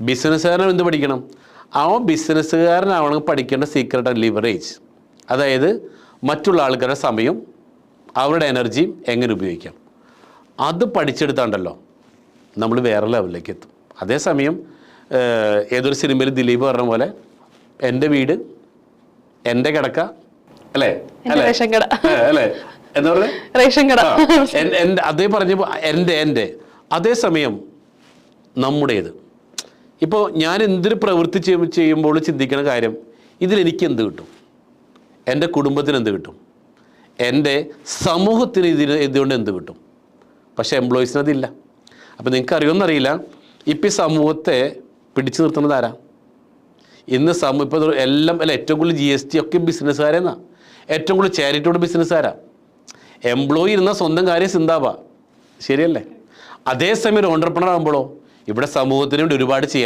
ബിസിനസ്സുകാരൻ എന്ത് പഠിക്കണം? ആ ബിസിനസ്സുകാരനാവണം പഠിക്കേണ്ട സീക്രട്ട് ആൻഡ് ലിവറേജ് അതായത് മറ്റുള്ള ആൾക്കാരുടെ സമയം അവരുടെ എനർജിയും എങ്ങനെ ഉപയോഗിക്കാം. അത് പഠിച്ചെടുത്താണ്ടല്ലോ നമ്മൾ വേറെ ലെവലിലേക്ക് എത്തും. അതേസമയം ഏതൊരു സിനിമയിൽ ദിലീപ് പറഞ്ഞ പോലെ എന്റെ വീട് എന്റെ കിടക്ക അല്ലേ? അല്ലേ? എന്താ പറയുക റേഷൻ കട. എന്റെ അതേ പറഞ്ഞപ്പോൾ എന്റെ എന്റെ. അതേസമയം നമ്മുടേത്. ഇപ്പോൾ ഞാൻ എന്തൊരു പ്രവൃത്തി ചെയ്യുമ്പോൾ ചിന്തിക്കുന്ന കാര്യം ഇതിലെനിക്ക് എന്ത് കിട്ടും? എന്റെ കുടുംബത്തിന് എന്ത് കിട്ടും? എന്റെ സമൂഹത്തിന് ഇതിന് ഇതുകൊണ്ട് എന്ത് കിട്ടും? പക്ഷേ എംപ്ലോയീസിന് അതില്ല അപ്പോൾ നിങ്ങൾക്ക് അറിയുമെന്നറിയില്ല ഇപ്പം ഈ സമൂഹത്തെ പിടിച്ചു നിർത്തുന്നത് ആരാ? ഇന്ന് സമൂഹം ഇപ്പോൾ എല്ലാം അല്ല ഏറ്റവും കൂടുതൽ ജി എസ് ടി ഒക്കെ ബിസിനസ്സുകാരെന്നാ? ഏറ്റവും കൂടുതൽ ചാരിറ്റിയോട് ബിസിനസ്സുകാരാ? എംപ്ലോയി ഇരുന്ന സ്വന്തം കാര്യം ചിന്താവാ. ശരിയല്ലേ? അതേസമയം ഒരു ഓണ്ടർപ്രണർ ആകുമ്പോഴോ ഇവിടെ സമൂഹത്തിന് വേണ്ടി ഒരുപാട് ചെയ്യാൻ